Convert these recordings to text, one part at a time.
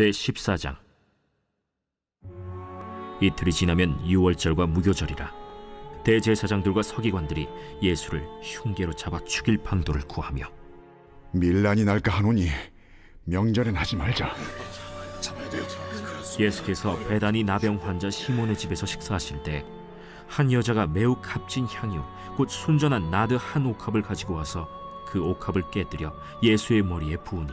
제 14장 이틀이 지나면 유월절과 무교절이라 대제사장들과 서기관들이 예수를 흉계로 잡아 죽일 방도를 구하며 밀란이 날까 하노니 명절엔 하지 말자. 예수께서 배단이 나병 환자 시몬의 집에서 식사하실 때 한 여자가 매우 값진 향유 곧 순전한 나드 한 옥합을 가지고 와서 그 옥합을 깨뜨려 예수의 머리에 부으니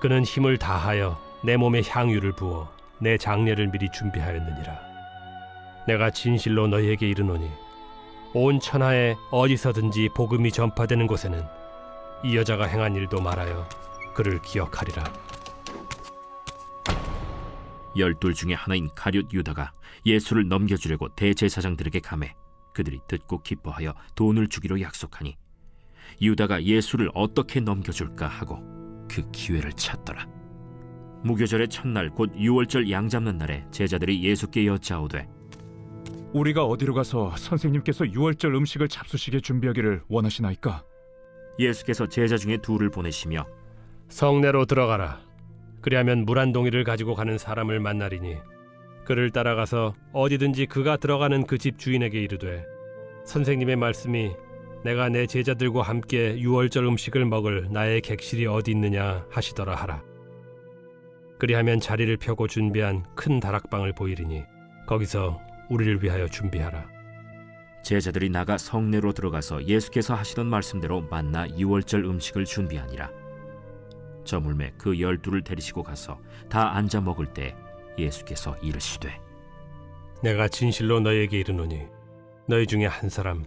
그는 힘을 다하여 내 몸에 향유를 부어 내 장례를 미리 준비하였느니라. 내가 진실로 너희에게 이르노니 온 천하에 어디서든지 복음이 전파되는 곳에는 이 여자가 행한 일도 말하여 그를 기억하리라. 열둘 중에 하나인 가룟 유다가 예수를 넘겨주려고 대제사장들에게 감해 그들이 듣고 기뻐하여 돈을 주기로 약속하니 유다가 예수를 어떻게 넘겨줄까 하고 그 기회를 찾더라 무교절의 첫날 곧 유월절 양 잡는 날에 제자들이 예수께 여짜오되 우리가 어디로 가서 선생님께서 유월절 음식을 잡수시게 준비하기를 원하시나이까? 예수께서 제자 중에 둘을 보내시며 성내로 들어가라. 그리하면 물 한 동이를 가지고 가는 사람을 만나리니 그를 따라가서 어디든지 그가 들어가는 그 집 주인에게 이르되 선생님의 말씀이 내가 내 제자들과 함께 유월절 음식을 먹을 나의 객실이 어디 있느냐 하시더라 하라. 그리하면 자리를 펴고 준비한 큰 다락방을 보이리니 거기서 우리를 위하여 준비하라. 제자들이 나가 성내로 들어가서 예수께서 하시던 말씀대로 만나 유월절 음식을 준비하니라. 저물매 그 열두를 데리시고 가서 다 앉아 먹을 때 예수께서 이르시되 내가 진실로 너희에게 이르노니 너희 중에 한 사람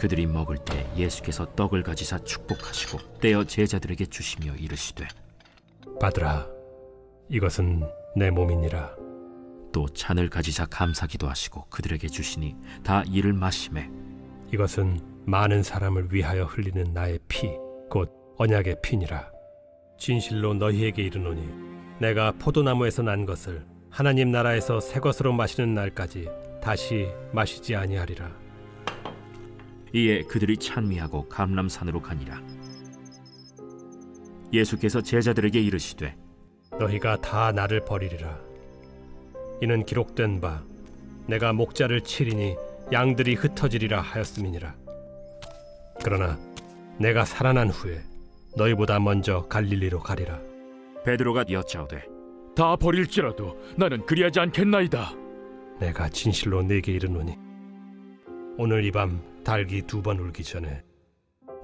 그들이 먹을 때 예수께서 떡을 가지사 축복하시고 떼어 제자들에게 주시며 이르시되 받으라. 이것은 내 몸이니라. 또 잔을 가지사 감사기도 하시고 그들에게 주시니 다 이를 마심에 이것은 많은 사람을 위하여 흘리는 나의 피, 곧 언약의 피니라. 진실로 너희에게 이르노니 내가 포도나무에서 난 것을 하나님 나라에서 새 것으로 마시는 날까지 다시 마시지 아니하리라. 이에 그들이 찬미하고 감람산으로 가니라 예수께서 제자들에게 이르시되 너희가 다 나를 버리리라. 이는 기록된 바 내가 목자를 치리니 양들이 흩어지리라 하였음이니라. 그러나 내가 살아난 후에 너희보다 먼저 갈릴리로 가리라. 베드로가 여짜오되 다 버릴지라도 나는 그리하지 않겠나이다. 내가 진실로 네게 이르노니 오늘 이 밤 달기 두 번 울기 전에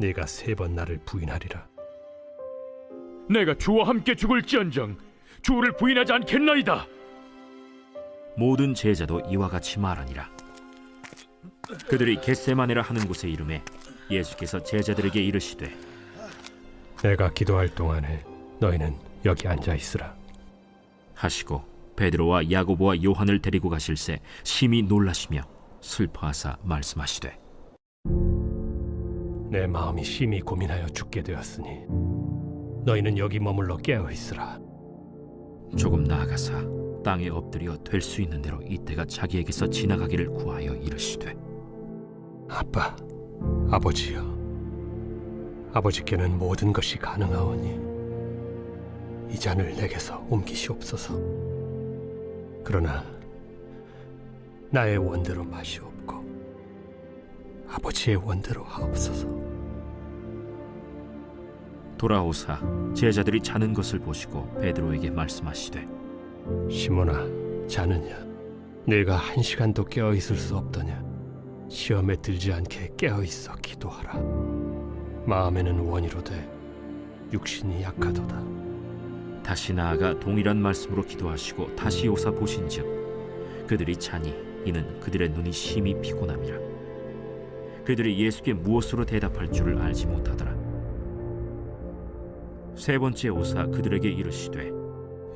네가 세 번 나를 부인하리라. 내가 주와 함께 죽을지언정 주를 부인하지 않겠나이다. 모든 제자도 이와 같이 말하니라 그들이 겟세마네라 하는 곳에 이름에 예수께서 제자들에게 이르시되 내가 기도할 동안에 너희는 여기 앉아 있으라. 하시고 베드로와 야고보와 요한을 데리고 가실새 심히 놀라시며 슬퍼하사 말씀하시되 내 마음이 심히 고민하여 죽게 되었으니 너희는 여기 머물러 깨어 있으라. 조금 나아가사 땅에 엎드려 될 수 있는 대로 이때가 자기에게서 지나가기를 구하여 이르시되 아빠, 아버지여. 아버지께는 모든 것이 가능하오니 이 잔을 내게서 옮기시옵소서. 그러나 나의 원대로 마시옵고 아버지의 원대로 하옵소서. 돌아오사 제자들이 자는 것을 보시고 베드로에게 말씀하시되 시몬아 자느냐? 내가 한 시간도 깨어 있을 수 없더냐? 시험에 들지 않게 깨어 있어 기도하라. 마음에는 원이로되 육신이 약하도다. 다시 나아가 동일한 말씀으로 기도하시고 다시 오사 보신즉 그들이 자니 이는 그들의 눈이 심히 피곤함이라. 그들이 예수께 무엇으로 대답할 줄을 알지 못하더라 세 번째 오사 그들에게 이르시되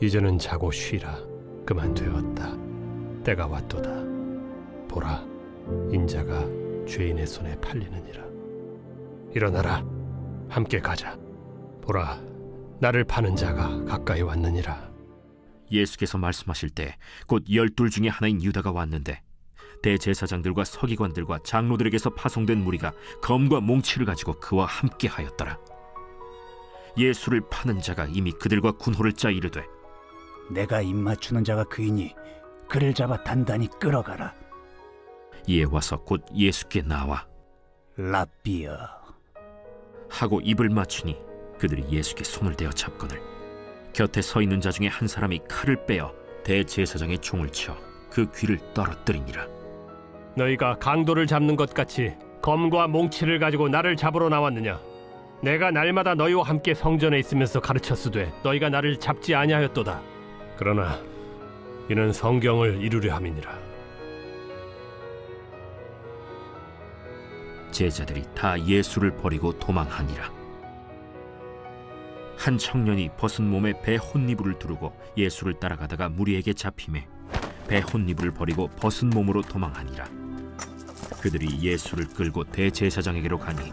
이제는 자고 쉬라. 그만 되었다. 때가 왔도다. 보라 인자가 죄인의 손에 팔리느니라. 일어나라. 함께 가자. 보라 나를 파는 자가 가까이 왔느니라. 예수께서 말씀하실 때 곧 열둘 중에 하나인 유다가 왔는데 대제사장들과 서기관들과 장로들에게서 파송된 무리가 검과 몽치를 가지고 그와 함께 하였더라 예수를 파는 자가 이미 그들과 군호를 짜 이르되 내가 입 맞추는 자가 그이니 그를 잡아 단단히 끌어가라. 이에 와서 곧 예수께 나와 라비어. 하고 입을 맞추니 그들이 예수께 손을 대어 잡거늘 곁에 서 있는 자 중에 한 사람이 칼을 빼어 대제사장의 총을 쳐그 귀를 떨어뜨리니라 너희가 강도를 잡는 것 같이 검과 몽치를 가지고 나를 잡으러 나왔느냐 내가 날마다 너희와 함께 성전에 있으면서 가르쳤으되 너희가 나를 잡지 아니하였도다 그러나 이는 성경을 이루려 함이니라 제자들이 다 예수를 버리고 도망하니라. 한 청년이 벗은 몸에 배 혼니부를 두르고 예수를 따라가다가 무리에게 잡힘에 배 혼니부를 버리고 벗은 몸으로 도망하니라. 그들이 예수를 끌고 대제사장에게로 가니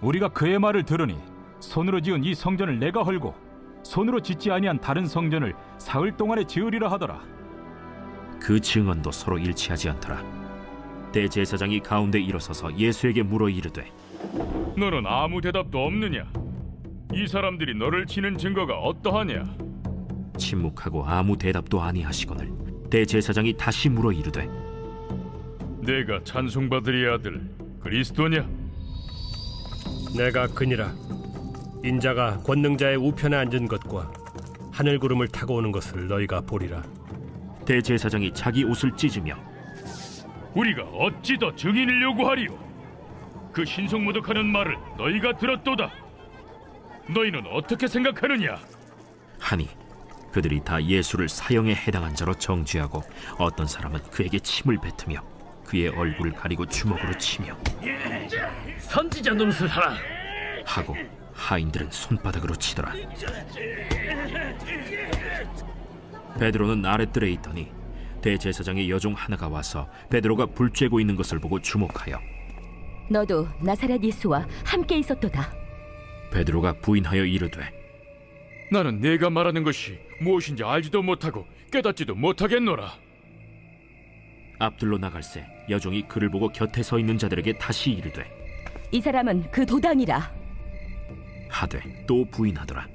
우리가 그의 말을 들으니 손으로 지은 이 성전을 내가 헐고 손으로 짓지 아니한 다른 성전을 사흘 동안에 지으리라 하더라. 그 증언도 서로 일치하지 않더라 대제사장이 가운데 일어서서 예수에게 물어 이르되 너는 아무 대답도 없느냐? 이 사람들이 너를 치는 증거가 어떠하냐? 침묵하고 아무 대답도 아니하시거늘 대제사장이 다시 물어 이르되 내가 찬송받으리 아들 그리스도냐? 내가 그니라 인자가 권능자의 우편에 앉은 것과 하늘 구름을 타고 오는 것을 너희가 보리라 대제사장이 자기 옷을 찢으며 우리가 어찌 더 증인을 요구하리요? 그 신성모독하는 말을 너희가 들었도다. 너희는 어떻게 생각하느냐? 하니 그들이 다 예수를 사형에 해당한 자로 정죄하고 어떤 사람은 그에게 침을 뱉으며 그의 얼굴을 가리고 주먹으로 치며 선지자 노릇을 하라 하고 하인들은 손바닥으로 치더라 베드로는 아랫뜰에 있더니 대제사장의 여종 하나가 와서 베드로가 불 쬐고 있는 것을 보고 주목하여 너도 나사렛 예수와 함께 있었도다. 베드로가 부인하여 이르되 나는 내가 말하는 것이 무엇인지 알지도 못하고 깨닫지도 못하겠노라. 앞들로 나갈새 여종이 그를 보고 곁에 서 있는 자들에게 다시 이르되 이 사람은 그 도당이라. 하되 또 부인하더라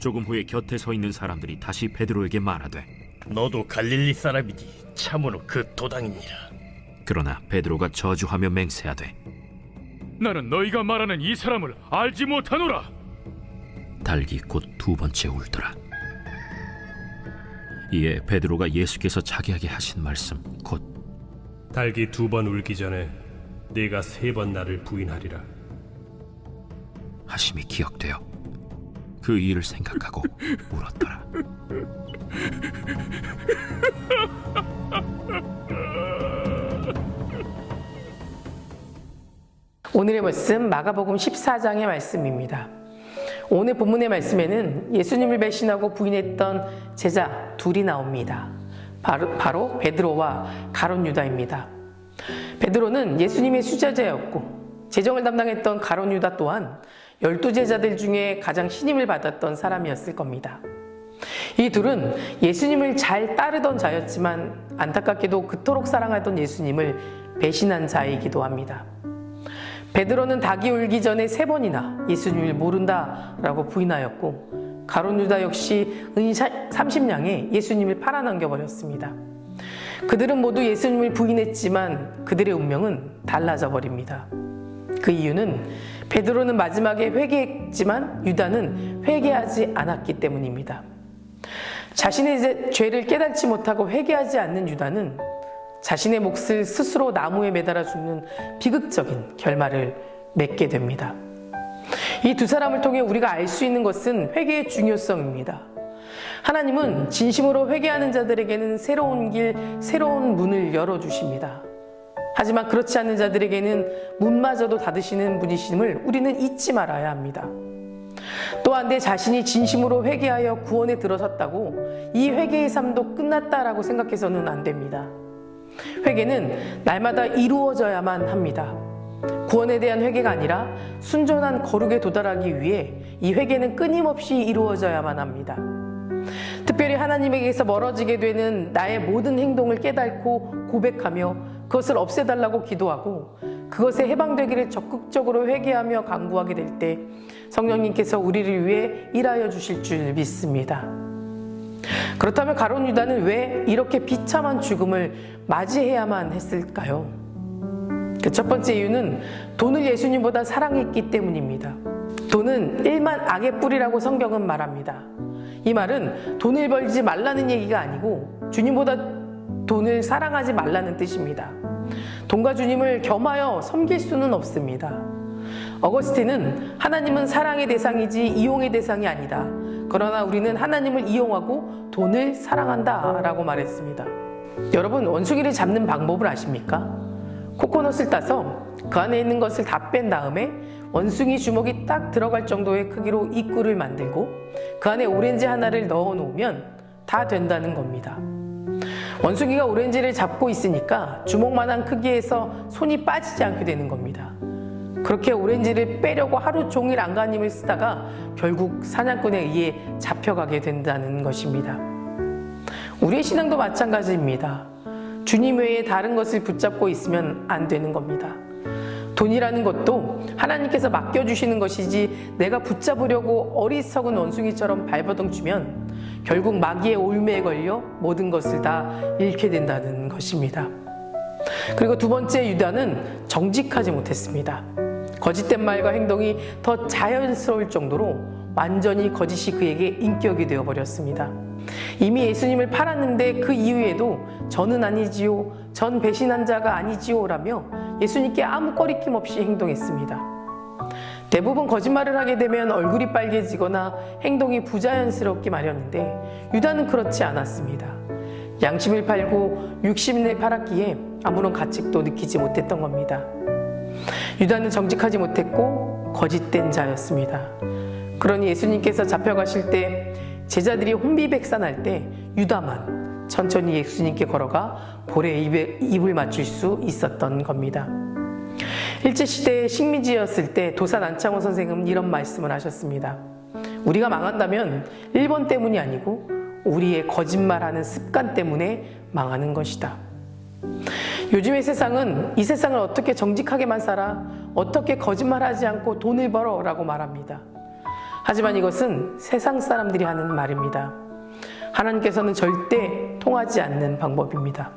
조금 후에 곁에 서 있는 사람들이 다시 베드로에게 말하되 너도 갈릴리 사람이니 참으로 그 도당이니라. 그러나 베드로가 저주하며 맹세하되 나는 너희가 말하는 이 사람을 알지 못하노라. 달기 곧 두 번째 울더라. 이에 베드로가 예수께서 자기에게 하신 말씀 곧 달기 두 번 울기 전에 네가 세 번 나를 부인하리라 하심이 기억되어 그 일을 생각하고 울었더라. 오늘의 말씀 마가복음 14장의 말씀입니다. 오늘 본문의 말씀에는 예수님을 배신하고 부인했던 제자 둘이 나옵니다. 바로, 바로 베드로와 가론 유다입니다. 베드로는 예수님의 수제자였고 재정을 담당했던 가론 유다 또한 열두 제자들 중에 가장 신임을 받았던 사람이었을 겁니다. 이 둘은 예수님을 잘 따르던 자였지만 안타깝게도 그토록 사랑하던 예수님을 배신한 자이기도 합니다. 베드로는 닭이 울기 전에 세 번이나 예수님을 모른다라고 부인하였고 가론 유다 역시 은 30냥에 예수님을 팔아넘겨 버렸습니다. 그들은 모두 예수님을 부인했지만 그들의 운명은 달라져 버립니다. 그 이유는 베드로는 마지막에 회개했지만 유다는 회개하지 않았기 때문입니다. 자신의 죄를 깨닫지 못하고 회개하지 않는 유다는 자신의 몫을 스스로 나무에 매달아 죽는 비극적인 결말을 맺게 됩니다. 이 두 사람을 통해 우리가 알 수 있는 것은 회개의 중요성입니다. 하나님은 진심으로 회개하는 자들에게는 새로운 길, 새로운 문을 열어주십니다. 하지만 그렇지 않는 자들에게는 문마저도 닫으시는 분이심을 우리는 잊지 말아야 합니다. 또한 내 자신이 진심으로 회개하여 구원에 들어섰다고 이 회개의 삶도 끝났다라고 생각해서는 안 됩니다. 회개는 날마다 이루어져야만 합니다. 구원에 대한 회개가 아니라 순전한 거룩에 도달하기 위해 이 회개는 끊임없이 이루어져야만 합니다. 특별히 하나님에게서 멀어지게 되는 나의 모든 행동을 깨닫고 고백하며 그것을 없애달라고 기도하고 그것에 해방되기를 적극적으로 회개하며 강구하게 될 때 성령님께서 우리를 위해 일하여 주실 줄 믿습니다. 그렇다면 가론 유다는 왜 이렇게 비참한 죽음을 맞이해야만 했을까요? 그 첫 번째 이유는 돈을 예수님보다 사랑했기 때문입니다. 돈은 일만 악의 뿌리라고 성경은 말합니다. 이 말은 돈을 벌지 말라는 얘기가 아니고 주님보다 돈을 사랑하지 말라는 뜻입니다. 돈과 주님을 겸하여 섬길 수는 없습니다. 어거스틴은 하나님은 사랑의 대상이지 이용의 대상이 아니다. 그러나 우리는 하나님을 이용하고 돈을 사랑한다. 라고 말했습니다. 여러분, 원숭이를 잡는 방법을 아십니까? 코코넛을 따서 그 안에 있는 것을 다 뺀 다음에 원숭이 주먹이 딱 들어갈 정도의 크기로 입구를 만들고 그 안에 오렌지 하나를 넣어 놓으면 다 된다는 겁니다. 원숭이가 오렌지를 잡고 있으니까 주먹만한 크기에서 손이 빠지지 않게 되는 겁니다. 그렇게 오렌지를 빼려고 하루 종일 안간힘을 쓰다가 결국 사냥꾼에 의해 잡혀가게 된다는 것입니다. 우리의 신앙도 마찬가지입니다. 주님 외에 다른 것을 붙잡고 있으면 안 되는 겁니다. 돈이라는 것도 하나님께서 맡겨주시는 것이지 내가 붙잡으려고 어리석은 원숭이처럼 발버둥 치면 결국 마귀의 올매에 걸려 모든 것을 다 잃게 된다는 것입니다. 그리고 두 번째 유다는 정직하지 못했습니다. 거짓된 말과 행동이 더 자연스러울 정도로 완전히 거짓이 그에게 인격이 되어 버렸습니다. 이미 예수님을 팔았는데 그 이후에도 저는 아니지요, 전 배신한 자가 아니지요 라며 예수님께 아무 꺼리낌 없이 행동했습니다. 대부분 거짓말을 하게 되면 얼굴이 빨개지거나 행동이 부자연스럽기 마련인데 유다는 그렇지 않았습니다. 양심을 팔고 육심을 팔았기에 아무런 가책도 느끼지 못했던 겁니다. 유다는 정직하지 못했고 거짓된 자였습니다. 그러니 예수님께서 잡혀가실 때 제자들이 혼비백산할 때 유다만 천천히 예수님께 걸어가 볼에 입을 맞출 수 있었던 겁니다. 일제시대의 식민지였을 때 도산 안창호 선생은 이런 말씀을 하셨습니다. 우리가 망한다면 일본 때문이 아니고 우리의 거짓말하는 습관 때문에 망하는 것이다. 요즘의 세상은 이 세상을 어떻게 정직하게만 살아, 어떻게 거짓말하지 않고 돈을 벌어 라고 말합니다. 하지만 이것은 세상 사람들이 하는 말입니다. 하나님께서는 절대 통하지 않는 방법입니다.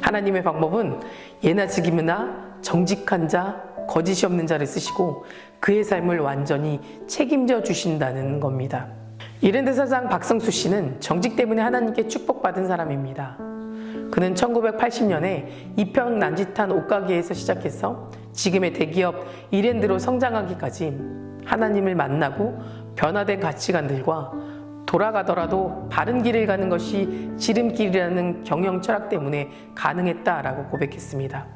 하나님의 방법은 예나 지금이나 정직한 자, 거짓이 없는 자를 쓰시고 그의 삶을 완전히 책임져 주신다는 겁니다. 이랜드 사장 박성수 씨는 정직 때문에 하나님께 축복받은 사람입니다. 그는 1980년에 이평 난지탄 옷가게에서 시작해서 지금의 대기업 이랜드로 성장하기까지 하나님을 만나고 변화된 가치관들과 돌아가더라도 바른 길을 가는 것이 지름길이라는 경영 철학 때문에 가능했다라고 고백했습니다.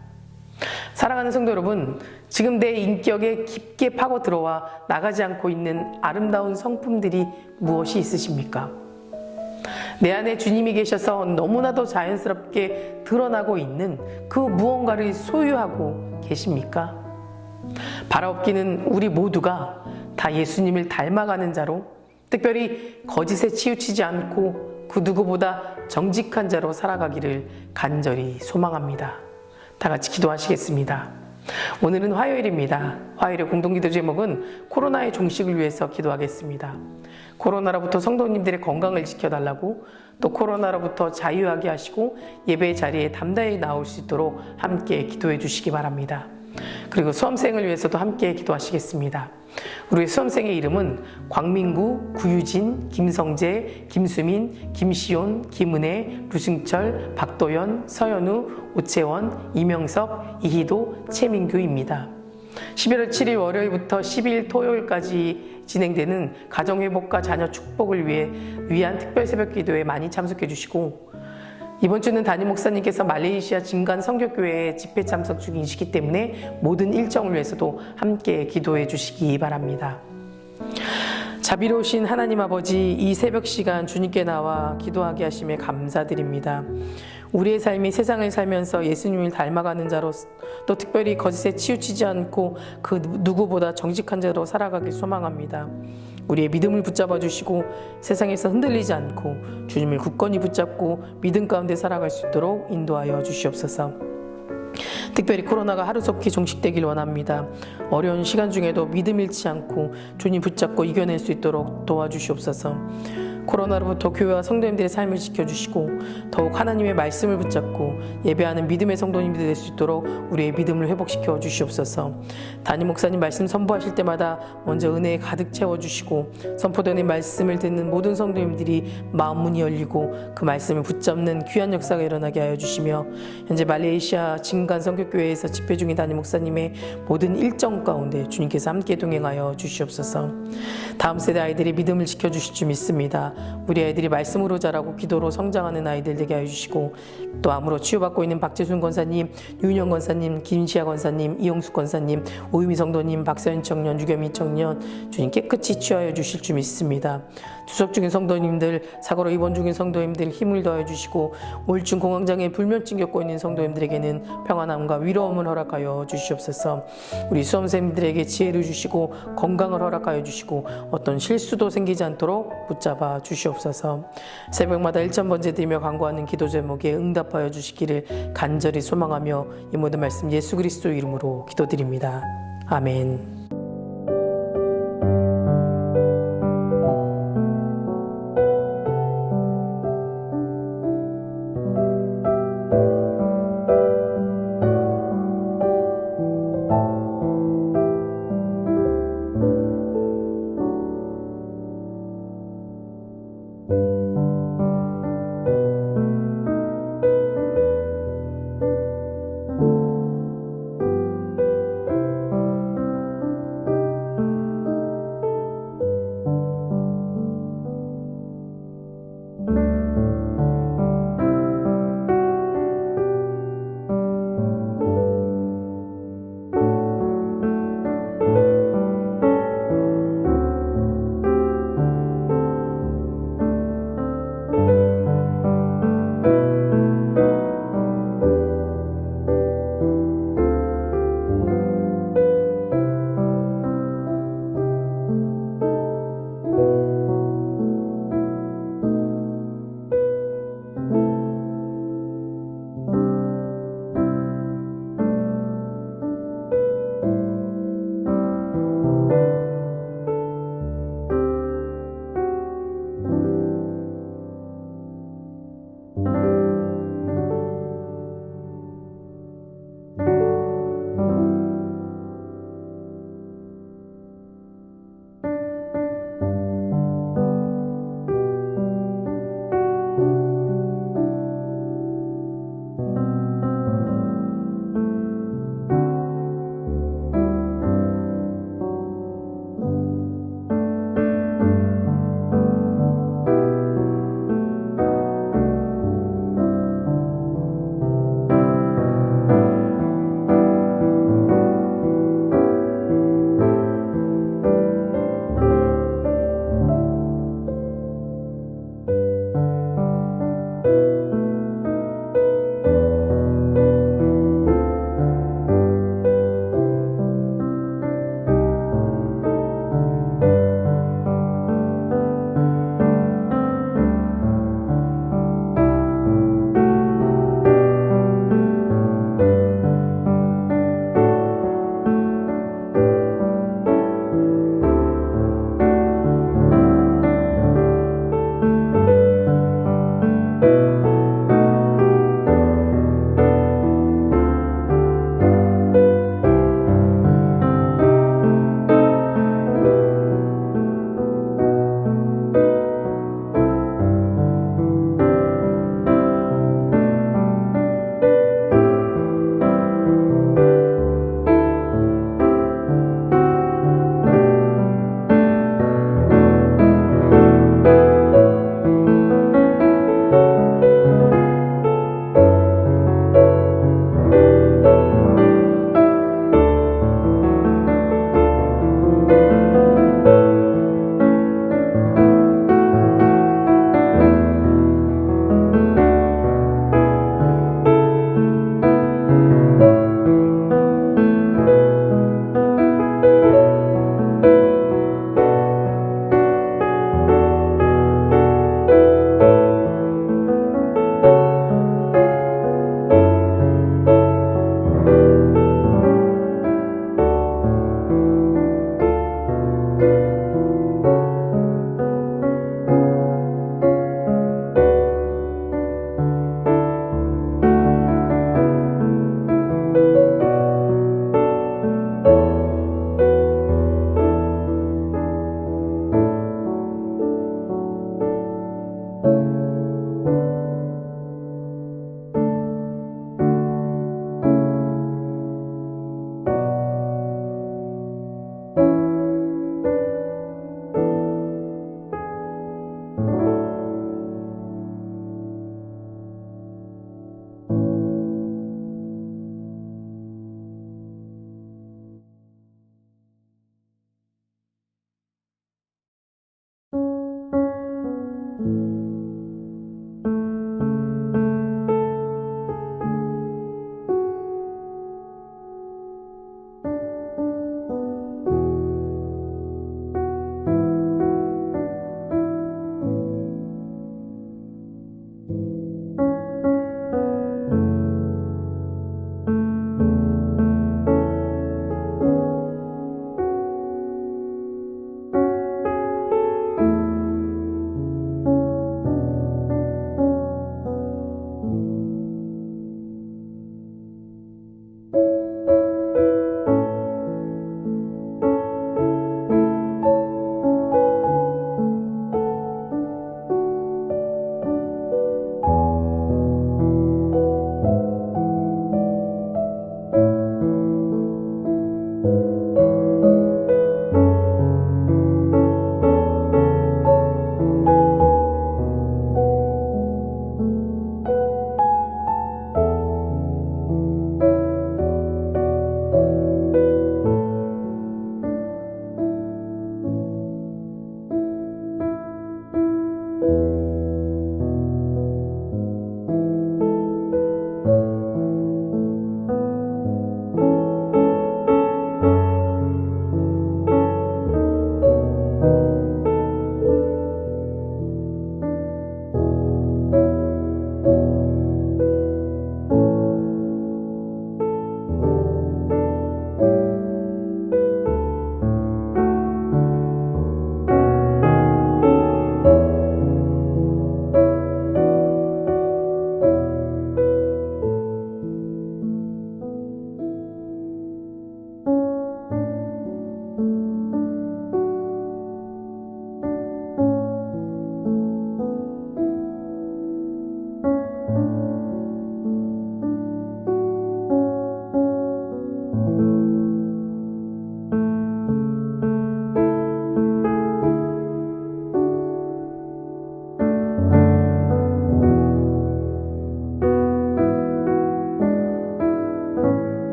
사랑하는 성도 여러분, 지금 내 인격에 깊게 파고 들어와 나가지 않고 있는 아름다운 성품들이 무엇이 있으십니까? 내 안에 주님이 계셔서 너무나도 자연스럽게 드러나고 있는 그 무언가를 소유하고 계십니까? 바라옵기는 우리 모두가 다 예수님을 닮아가는 자로 특별히 거짓에 치우치지 않고 그 누구보다 정직한 자로 살아가기를 간절히 소망합니다. 다 같이 기도하시겠습니다. 오늘은 화요일입니다. 화요일의 공동기도 제목은 코로나의 종식을 위해서 기도하겠습니다. 코로나로부터 성도님들의 건강을 지켜달라고 또 코로나로부터 자유하게 하시고 예배 자리에 담대히 나올 수 있도록 함께 기도해 주시기 바랍니다. 그리고 수험생을 위해서도 함께 기도하시겠습니다. 우리 수험생의 이름은 광민구, 구유진, 김성재, 김수민, 김시온, 김은혜, 류승철, 박도연, 서현우, 오채원, 이명섭, 이희도, 최민규입니다. 11월 7일 월요일부터 10일 토요일까지 진행되는 가정회복과 자녀 축복을 위해 위한 특별 새벽 기도에 많이 참석해 주시고 이번 주는 담임 목사님께서 말레이시아 진간 성교교회에 집회 참석 중이시기 때문에 모든 일정을 위해서도 함께 기도해 주시기 바랍니다. 자비로우신 하나님 아버지 이 새벽 시간 주님께 나와 기도하게 하심에 감사드립니다. 우리의 삶이 세상을 살면서 예수님을 닮아가는 자로 또 특별히 거짓에 치우치지 않고 그 누구보다 정직한 자로 살아가길 소망합니다. 우리의 믿음을 붙잡아 주시고 세상에서 흔들리지 않고 주님을 굳건히 붙잡고 믿음 가운데 살아갈 수 있도록 인도하여 주시옵소서. 특별히 코로나가 하루속히 종식되길 원합니다. 어려운 시간 중에도 믿음 잃지 않고 주님 붙잡고 이겨낼 수 있도록 도와주시옵소서. 코로나로부터 교회와 성도님들의 삶을 지켜주시고 더욱 하나님의 말씀을 붙잡고 예배하는 믿음의 성도님들이 될 수 있도록 우리의 믿음을 회복시켜 주시옵소서. 담임 목사님 말씀 선포하실 때마다 먼저 은혜에 가득 채워주시고 선포되는 말씀을 듣는 모든 성도님들이 마음 문이 열리고 그 말씀을 붙잡는 귀한 역사가 일어나게 하여 주시며 현재 말레이시아 진간 성교교회에서 집회 중인 담임 목사님의 모든 일정 가운데 주님께서 함께 동행하여 주시옵소서. 다음 세대 아이들의 믿음을 지켜주실 줄 믿습니다. 우리 아이들이 말씀으로 자라고 기도로 성장하는 아이들 되게 하여 주시고 또 암으로 치유받고 있는 박재순 권사님, 윤영 권사님, 김시아 권사님, 이용숙 권사님, 오유미 성도님, 박서연 청년, 유겸이 청년 주님 깨끗이 치유하여 주실 줄 믿습니다. 투석 중인 성도님들, 사고로 입원 중인 성도님들 힘을 더해 주시고 우울증 공황장애 불면증 겪고 있는 성도님들에게는 평안함과 위로움을 허락하여 주시옵소서. 우리 수험생들에게 지혜를 주시고 건강을 허락하여 주시고 어떤 실수도 생기지 않도록 붙잡아 주시옵소서. 새벽마다 일천 번째 드리며 간구하는 기도 제목에 응답하여 주시기를 간절히 소망하며 이 모든 말씀 예수 그리스도 이름으로 기도드립니다. 아멘.